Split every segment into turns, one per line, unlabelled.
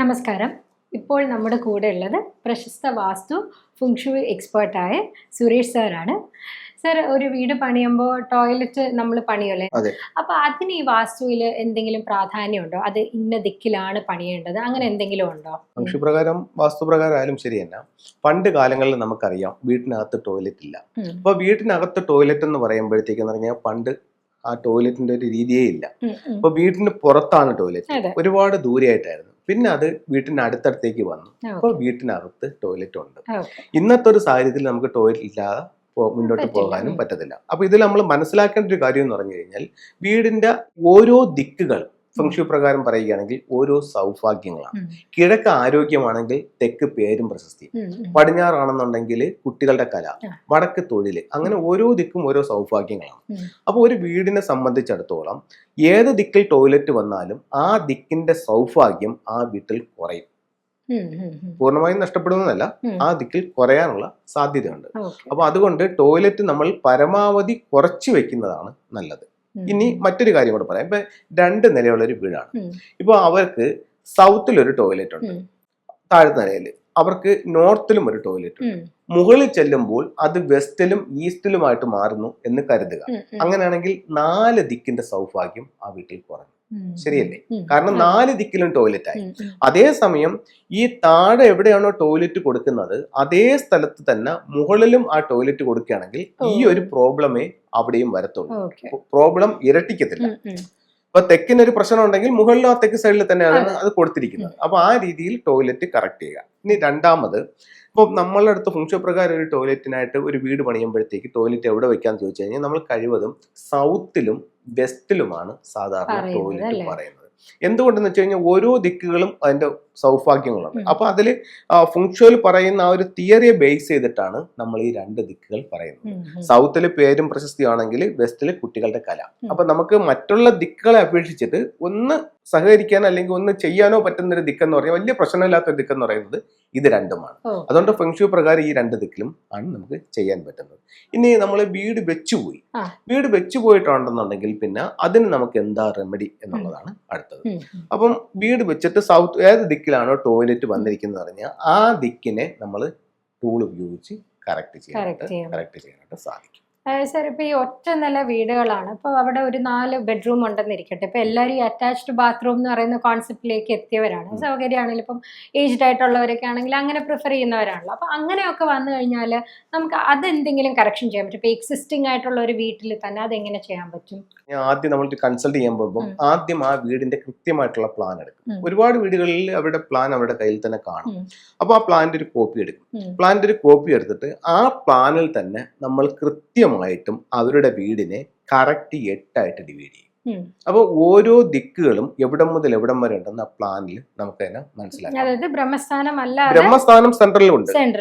നമസ്കാരം. ഇപ്പോൾ നമ്മുടെ കൂടെ ഉള്ളത് പ്രശസ്ത വാസ്തു ഫുങ്ഷു എക്സ്പേർട്ടായ സുരേഷ് സാറാണ്. സാർ ഒരു വീട് പണിയുമ്പോൾ ടോയ്ലറ്റ് നമ്മൾ പണിയല്ലേ. അപ്പൊ അതിന് ഈ വാസ്തുവിൽ എന്തെങ്കിലും പ്രാധാന്യം ഉണ്ടോ അത് ഇന്ന ദിക്കിലാണ് പണിയേണ്ടത്? അങ്ങനെ എന്തെങ്കിലും ഉണ്ടോ?
വംശപ്രകാരം വാസ്തുപ്രകാരം ആയാലും ശരി തന്നെ. പണ്ട് കാലങ്ങളിൽ നമുക്കറിയാം വീട്ടിനകത്ത് ടോയ്ലറ്റ് ഇല്ല. അപ്പൊ വീട്ടിനകത്ത് ടോയ്ലറ്റ് എന്ന് പറയുമ്പോഴത്തേക്കെന്ന് പറഞ്ഞാൽ പണ്ട് ആ ടോയ്ലറ്റിന്റെ ഒരു രീതിയേ ഇല്ല. അപ്പൊ വീട്ടിന് പുറത്താണ് ടോയ്ലറ്റ്. ഒരുപാട് ദൂരെയായിട്ടായിരുന്നു. പിന്നെ അത് വീട്ടിന് അടുത്തടുത്തേക്ക് വന്നു അപ്പോൾ. വീട്ടിനകത്ത് ടോയ്ലറ്റ് ഉണ്ട് ഇന്നത്തെ ഒരു സാഹചര്യത്തിൽ നമുക്ക് ടോയ്ലറ്റ് ഇല്ലാതെ മുന്നോട്ട് പോകാനും. പറ്റത്തില്ല അപ്പൊ ഇതിൽ നമ്മൾ മനസ്സിലാക്കേണ്ട ഒരു കാര്യം എന്ന് പറഞ്ഞു കഴിഞ്ഞാൽ വീടിന്റെ ഓരോ ദിക്കുകൾ ഫംഗ്ഷു പ്രകാരം പറയുകയാണെങ്കിൽ ഓരോ സൗഭാഗ്യങ്ങളാണ് കിഴക്ക് ആരോഗ്യമാണെങ്കിൽ തെക്ക് പേരും പ്രശസ്തി. പടിഞ്ഞാറാണെന്നുണ്ടെങ്കിൽ കുട്ടികളുടെ കല വടക്ക് തൊഴിൽ അങ്ങനെ ഓരോ ദിക്കും ഓരോ സൗഭാഗ്യങ്ങളാണ്. അപ്പോൾ ഒരു വീടിനെ സംബന്ധിച്ചിടത്തോളം ഏത് ദിക്കിൽ ടോയ്ലറ്റ് വന്നാലും ആ ദിക്കിന്റെ സൗഭാഗ്യം ആ വീട്ടിൽ കുറയും. പൂർണമായും നഷ്ടപ്പെടുന്നതല്ല ആ ദിക്കിൽ കുറയാനുള്ള സാധ്യതയുണ്ട്. അപ്പൊ അതുകൊണ്ട് ടോയ്ലറ്റ് നമ്മൾ പരമാവധി കുറച്ച് വെക്കുന്നതാണ് നല്ലത്. ഇനി മറ്റൊരു കാര്യം കൂടെ പറയാം ഇപ്പൊ രണ്ട് നിലയുള്ള ഒരു വീടാണ്. ഇപ്പൊ അവർക്ക് സൗത്തിൽ ഒരു ടോയ്ലറ്റ് ഉണ്ട്. താഴത്തെ നിലയിൽ അവർക്ക് നോർത്തിലും ഒരു ടോയ്ലറ്റ് ഉണ്ട്. മുകളിൽ ചെല്ലുമ്പോൾ അത് വെസ്റ്റിലും ഈസ്റ്റിലുമായിട്ട് മാറുന്നു എന്ന് കരുതുക. അങ്ങനെയാണെങ്കിൽ നാല് ദിക്കിന്റെ സൗഭാഗ്യം ആ വീട്ടിൽ കുറഞ്ഞു. ശരിയല്ലേ. കാരണം. നാല് ദിക്കിലും ടോയ്ലറ്റ് ആയി. അതേസമയം ഈ താഴെ എവിടെയാണോ ടോയ്ലറ്റ് കൊടുക്കുന്നത് അതേ സ്ഥലത്ത് തന്നെ മുകളിലും ആ ടോയ്ലറ്റ് കൊടുക്കുകയാണെങ്കിൽ ഈ. ഒരു പ്രോബ്ലമേ അവിടെയും വരത്തുള്ളൂ. പ്രോബ്ലം ഇരട്ടിക്കത്തില്ല
അപ്പൊ
തെക്കിന് ഒരു പ്രശ്നം ഉണ്ടെങ്കിൽ മുകളിലും ആ തെക്ക് സൈഡിൽ തന്നെയാണ്
അത്
കൊടുത്തിരിക്കുന്നത് അപ്പൊ ആ രീതിയിൽ ടോയ്ലറ്റ് കറക്റ്റ് ചെയ്യുക ഇനി രണ്ടാമത് ഇപ്പൊ നമ്മളുടെ അടുത്ത് ഫംഗ്ഷൻ പ്രകാരം ഒരു ടോയ്ലറ്റിനായിട്ട് ഒരു വീട് പണിയുമ്പോഴത്തേക്ക് ടോയ്ലറ്റ് എവിടെ വെക്കാന്ന് ചോദിച്ചു കഴിഞ്ഞാൽ നമ്മൾ കഴിവതും സൗത്തിലും വെസ്റ്റിലുമാണ് സാധാരണ
പറയുന്നത്
ടോയ്ലറ്റ് പറയുന്നത് എന്തുകൊണ്ടെന്ന് വെച്ച് കഴിഞ്ഞാൽ ഓരോ ദിക്കുകളും അതിന്റെ സൗഭാഗ്യങ്ങളുണ്ട്. അപ്പൊ അതിൽ ഫുങ്ഷോയിൽ പറയുന്ന ആ ഒരു തിയറിയെ ബേസ് ചെയ്തിട്ടാണ് നമ്മൾ ഈ രണ്ട് ദിക്കുകൾ പറയുന്നത്. സൗത്തിൽ പേരും പ്രശസ്തിയാണെങ്കിൽ വെസ്റ്റിൽ കുട്ടികളുടെ കല. അപ്പൊ നമുക്ക് മറ്റുള്ള ദിക്കുകളെ അപേക്ഷിച്ചിട്ട് ഒന്ന് സഹകരിക്കാൻ അല്ലെങ്കിൽ ഒന്ന് ചെയ്യാനോ പറ്റുന്ന ഒരു ദിക്കെന്ന് പറഞ്ഞാൽ വലിയ പ്രശ്നമില്ലാത്ത ഒരു ദിക്കെന്ന് പറയുന്നത് ഇത് രണ്ടുമാണ്. അതുകൊണ്ട് ഫെങ്ഷു പ്രകാരം ഈ രണ്ട് ദിക്കിലും ആണ് നമുക്ക് ചെയ്യാൻ പറ്റുന്നത്. ഇനി നമ്മൾ വീട് വെച്ചുപോയി. വീട് വെച്ചു പോയിട്ടുണ്ടെന്നുണ്ടെങ്കിൽ പിന്നെ അതിന് നമുക്ക് എന്താ റെമഡി എന്നുള്ളതാണ് അടുത്തത്. അപ്പം വീട് വെച്ചിട്ട് സൗത്ത് ഏത് ദിക്കിലാണോ ടോയ്ലറ്റ് വന്നിരിക്കുന്നത് പറഞ്ഞാൽ ആ ദിക്കിനെ നമ്മൾ ടൂൾ ഉപയോഗിച്ച് കറക്റ്റ് ചെയ്യാനായിട്ട് കറക്റ്റ് ചെയ്യാനായിട്ട് സാധിക്കും.
സാർ ഇപ്പൊ ഈ ഒറ്റ നില വീടുകളാണ്. ഇപ്പൊ അവിടെ ഒരു നാല് ബെഡ്റൂം ഉണ്ടെന്നിരിക്കട്ടെ. ഇപ്പൊ എല്ലാവരും ഈ അറ്റാച്ച്ഡ് ബാത്റൂം എന്ന് പറയുന്ന കോൺസെപ്റ്റിലേക്ക് എത്തിയവരാണ്. സൗകര്യമാണെങ്കിലും ഇപ്പം ഏജ്ഡ് ആയിട്ടുള്ളവരൊക്കെ ആണെങ്കിൽ അങ്ങനെ പ്രിഫർ ചെയ്യുന്നവരാണല്ലോ. അപ്പൊ അങ്ങനെയൊക്കെ വന്നു കഴിഞ്ഞാൽ നമുക്ക് അതെന്തെങ്കിലും കറക്ഷൻ ചെയ്യാൻ പറ്റും? ഇപ്പൊ എക്സിസ്റ്റിംഗ് ആയിട്ടുള്ള ഒരു വീട്ടിൽ തന്നെ അതെങ്ങനെ ചെയ്യാൻ പറ്റും?
ഞാൻ ആദ്യം നമ്മൾ കൺസൾട്ട് ചെയ്യാൻ പോകുമ്പോൾ ആദ്യം ആ വീടിന്റെ കൃത്യമായിട്ടുള്ള പ്ലാൻ എടുക്കും. ഒരുപാട് വീടുകളിൽ അവരുടെ പ്ലാൻ അവരുടെ കയ്യിൽ തന്നെ കാണും. അപ്പോൾ ആ പ്ലാന്റെ ഒരു കോപ്പി എടുക്കും. പ്ലാന്റെ ഒരു കോപ്പി എടുത്തിട്ട് ആ പ്ലാനിൽ തന്നെ നമ്മൾ കൃത്യമായിട്ടും അവരുടെ വീടിനെ കറക്റ്റ് എട്ടായിട്ട് ഡിവൈഡ് ചെയ്യും.
അപ്പൊ
അപ്പോൾ ഓരോ ദിക്കുകളും എവിടം മുതൽ എവിടം വരെ ഉണ്ടെന്ന് ആ പ്ലാനിൽ നമുക്ക് തന്നെ മനസ്സിലാക്കാം.
ബ്രഹ്മസ്ഥാനം അല്ലാതെ
ബ്രഹ്മസ്ഥാനം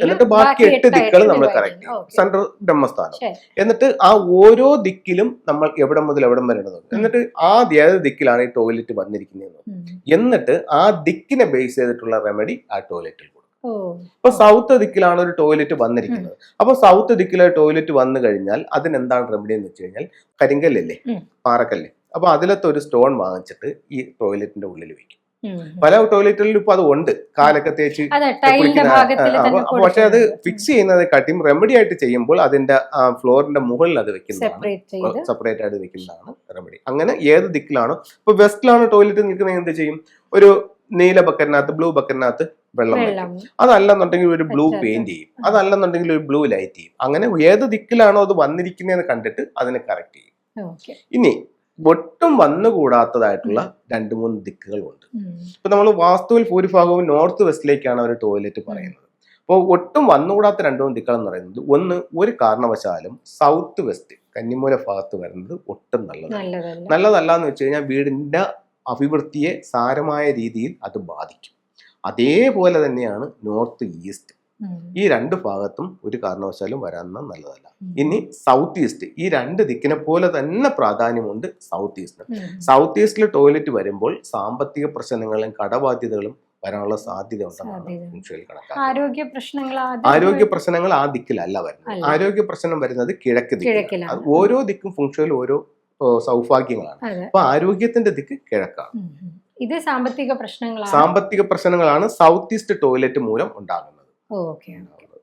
എന്നിട്ട് ബാക്കി എട്ട് ദിക്കുകൾ നമ്മൾ കറക്റ്റ് സെൻട്രൽ ബ്രഹ്മസ്ഥാനം. എന്നിട്ട് ആ ഓരോ ദിക്കിലും നമ്മൾ എവിടം മുതൽ എവിടം വരെ ഉണ്ടെന്ന് എന്നിട്ട് ആ ഏത് ദിക്കിലാണ് ഈ ടോയ്ലറ്റ് വന്നിരിക്കുന്നത് എന്നിട്ട് ആ ദിക്കിനെ ബേസ് ചെയ്തിട്ടുള്ള റെമഡി ആ ടോയ്ലറ്റിൽ കൊടുക്കും ഇപ്പൊ സൗത്ത് ദിക്കിലാണ് ഒരു ടോയ്ലറ്റ് വന്നിരിക്കുന്നത്. അപ്പൊ സൗത്ത് ദിക്കിലെ ടോയ്ലറ്റ് വന്നു കഴിഞ്ഞാൽ അതിനെന്താണ് റെമഡി എന്ന് വെച്ച് കഴിഞ്ഞാൽ കരിങ്കല്ലല്ലേ? പാറക്കല്ലേ. അപ്പൊ അതിലത്തെ ഒരു സ്റ്റോൺ വാങ്ങിച്ചിട്ട് ഈ ടോയ്ലറ്റിന്റെ ഉള്ളിൽ വെക്കും. പല ടോയ്ലറ്റുകളിലും ഇപ്പൊ അത് ഉണ്ട്. കാലൊക്കെ തേച്ച് പക്ഷെ അത് ഫിക്സ് ചെയ്യുന്നത് കാട്ടിയും റെമഡി ആയിട്ട് ചെയ്യുമ്പോൾ അതിന്റെ ഫ്ലോറിന്റെ മുകളിൽ അത് വെക്കുന്നതാണ്.
സെപ്പറേറ്റ്
ആയിട്ട് വെക്കുന്നതാണ് റെമഡി അങ്ങനെ ഏത് ദിക്കിലാണോ ഇപ്പൊ വെസ്റ്റിലാണ് ടോയ്ലറ്റ് നിൽക്കുന്നത് എന്ത് ചെയ്യും? ഒരു നീല ബക്കറ്റിനകത്ത് ബ്ലൂ ബക്കറ്റിനകത്ത് വെള്ളം അതല്ലെന്നുണ്ടെങ്കിൽ ഒരു ബ്ലൂ പെയിന്റ് ചെയ്യും. അതല്ലെന്നുണ്ടെങ്കിൽ ഒരു ബ്ലൂ ലൈറ്റ് ചെയ്യും. അങ്ങനെ ഏത് ദിക്കിലാണോ അത് വന്നിരിക്കുന്നതെന്ന് കണ്ടിട്ട് അതിനെ കറക്റ്റ് ചെയ്യും. ഇനി ഒട്ടും വന്നുകൂടാത്തതായിട്ടുള്ള രണ്ട് മൂന്ന് ദിക്കുകളുണ്ട്. ഇപ്പൊ നമ്മൾ വാസ്തുവിൽ ഭൂരിഭാഗവും നോർത്ത് വെസ്റ്റിലേക്കാണ് അവർ ടോയ്ലറ്റ് പറയുന്നത്. അപ്പോൾ ഒട്ടും വന്നുകൂടാത്ത രണ്ട് മൂന്ന് ദിക്കുകൾ എന്ന് പറയുന്നത് ഒന്ന് ഒരു കാരണവശാലും സൗത്ത് വെസ്റ്റ് കന്നിമൂല ഭാഗത്ത് വരുന്നത് ഒട്ടും നല്ലതാണ്
നല്ലതല്ല.
നല്ലതല്ല. എന്ന് വെച്ച് കഴിഞ്ഞാൽ വീടിന്റെ അഭിവൃദ്ധിയെ സാരമായ രീതിയിൽ അത് ബാധിക്കും. അതേപോലെ തന്നെയാണ് നോർത്ത് ഈസ്റ്റ്. ഈ രണ്ട് ഭാഗത്തും ഒരു കാരണവശാലും വരാൻ നല്ലതല്ല. ഇനി സൗത്ത് ഈസ്റ്റ് ഈ രണ്ട് ദിക്കിനെ പോലെ തന്നെ പ്രാധാന്യമുണ്ട് സൗത്ത് ഈസ്റ്റിന്. സൗത്ത് ഈസ്റ്റിൽ ടോയ്ലറ്റ് വരുമ്പോൾ സാമ്പത്തിക പ്രശ്നങ്ങളും കടബാധ്യതകളും വരാനുള്ള സാധ്യത. ഉണ്ടെന്നാണ്
ആരോഗ്യ പ്രശ്നങ്ങൾ
ആരോഗ്യ പ്രശ്നങ്ങൾ ആ ദിക്കിലല്ല വരുന്നത്. ആരോഗ്യ പ്രശ്നം വരുന്നത് കിഴക്ക് ദിക്കിലാണ്. അത് ഓരോ ദിക്കും ഫുങ്ഷയിൽ ഓരോ സൗഭാഗ്യങ്ങളാണ്. അപ്പൊ ആരോഗ്യത്തിന്റെ ദിക്ക് കിഴക്കാണ്.
ഇത് സാമ്പത്തിക പ്രശ്നങ്ങളാണ്.
സാമ്പത്തിക പ്രശ്നങ്ങളാണ് സൗത്ത് ഈസ്റ്റ് ടോയ്ലറ്റ് മൂലം ഉണ്ടാകുന്നത്.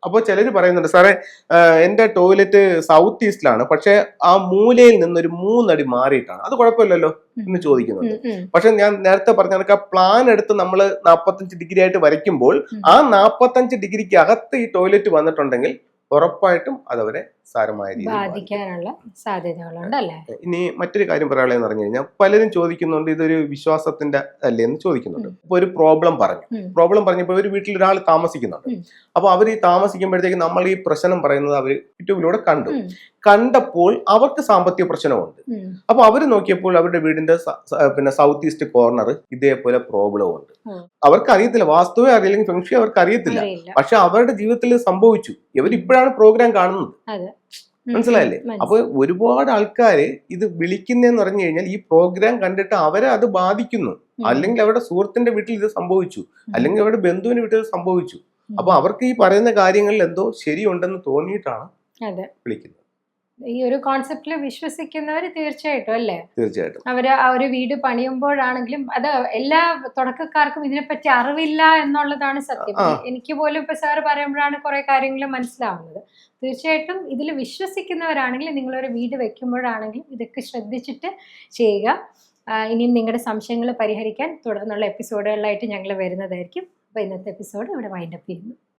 അപ്പോൾ ചിലർ പറയുന്നുണ്ട് സാറേ എന്റെ എന്റെ ടോയ്ലറ്റ് സൗത്ത് ഈസ്റ്റിലാണ് പക്ഷെ ആ മൂലയിൽ നിന്ന് നിന്നൊരു മൂന്നടി മാറിയിട്ടാണ്. അത് കുഴപ്പമില്ലല്ലോ? എന്ന് ചോദിക്കുന്നുണ്ട്. പക്ഷെ ഞാൻ നേരത്തെ പറഞ്ഞ കണക്ക് ആ പ്ലാൻ എടുത്ത് നമ്മൾ നാൽപ്പത്തഞ്ച് ഡിഗ്രി ആയിട്ട് വരയ്ക്കുമ്പോൾ ആ നാൽപ്പത്തഞ്ച് ഡിഗ്രിക്ക് അകത്ത് ഈ ടോയ്ലറ്റ് വന്നിട്ടുണ്ടെങ്കിൽ ഉറപ്പായിട്ടും അതവരെ സാരമായ
ബാധിക്കാനുള്ള സാധ്യതകളുണ്ട് അല്ലേ?
ഇനി മറ്റൊരു കാര്യം പറയാനുള്ളതെന്ന് പറഞ്ഞു കഴിഞ്ഞാൽ പലരും ചോദിക്കുന്നുണ്ട് ഇതൊരു വിശ്വാസത്തിന്റെ അല്ലേ എന്ന് ചോദിക്കുന്നുണ്ട്. ഇപ്പൊ ഒരു പ്രോബ്ലം പറഞ്ഞു. പ്രോബ്ലം പറഞ്ഞപ്പോൾ ഒരു വീട്ടിൽ ഒരാൾ താമസിക്കുന്നുണ്ട്. അപ്പൊ അവർ ഈ താമസിക്കുമ്പോഴത്തേക്ക് നമ്മൾ ഈ പ്രശ്നം പറയുന്നത് അവർ യൂട്യൂബിലൂടെ കണ്ടു. കണ്ടപ്പോൾ അവർക്ക് സാമ്പത്തിക പ്രശ്നമുണ്ട്. അപ്പൊ അവർ നോക്കിയപ്പോൾ അവരുടെ വീടിന്റെ പിന്നെ സൗത്ത് ഈസ്റ്റ് കോർണർ ഇതേപോലെ പ്രോബ്ലം ഉണ്ട്. അവർക്ക് അറിയത്തില്ല വാസ്തുവേ അറിയില്ലെങ്കിൽ ഫെങ്ഷി അവർക്ക് അറിയത്തില്ല. പക്ഷെ അവരുടെ ജീവിതത്തിൽ സംഭവിച്ചു. ഇവരിപ്പോഴാണ് പ്രോഗ്രാം കാണുന്നത്. മനസ്സിലായില്ലേ?
മനസ്സിലായി.
അപ്പൊ ഒരുപാട് ആൾക്കാര് ഇത് വിളിക്കുന്നതെന്ന് പറഞ്ഞു കഴിഞ്ഞാൽ ഈ പ്രോഗ്രാം കണ്ടിട്ട് അവരെ അത് ബാധിക്കുന്നു. അല്ലെങ്കിൽ അവരുടെ സുഹൃത്തിന്റെ വീട്ടിൽ ഇത് സംഭവിച്ചു. അല്ലെങ്കിൽ അവരുടെ ബന്ധുവിന്റെ വീട്ടിൽ ഇത് സംഭവിച്ചു. അപ്പൊ അവർക്ക് ഈ പറയുന്ന കാര്യങ്ങളിൽ എന്തോ ശരിയുണ്ടെന്ന് തോന്നിയിട്ടാണ് വിളിക്കുന്നത്.
ഈ ഒരു കോൺസെപ്റ്റിൽ വിശ്വസിക്കുന്നവർ തീർച്ചയായിട്ടും അല്ലേ?
തീർച്ചയായിട്ടും.
അവർ ആ ഒരു വീട് പണിയുമ്പോഴാണെങ്കിലും അത് എല്ലാ തുടക്കക്കാർക്കും ഇതിനെപ്പറ്റി അറിവില്ല എന്നുള്ളതാണ് സത്യം. എനിക്ക് പോലും ഇപ്പൊ സാറ് പറയുമ്പോഴാണ് കുറെ കാര്യങ്ങൾ മനസ്സിലാവുന്നത്. തീർച്ചയായിട്ടും ഇതിൽ വിശ്വസിക്കുന്നവരാണെങ്കിൽ നിങ്ങളൊരു വീട് വെക്കുമ്പോഴാണെങ്കിലും ഇതൊക്കെ ശ്രദ്ധിച്ചിട്ട് ചെയ്യുക. ഇനിയും നിങ്ങളുടെ സംശയങ്ങൾ പരിഹരിക്കാൻ തുടർന്നുള്ള എപ്പിസോഡുകളിലായിട്ട് ഞങ്ങൾ വരുന്നതായിരിക്കും. അപ്പോൾ ഇന്നത്തെ എപ്പിസോഡ് ഇവിടെ വൈൻഡപ്പ് ചെയ്യുന്നു.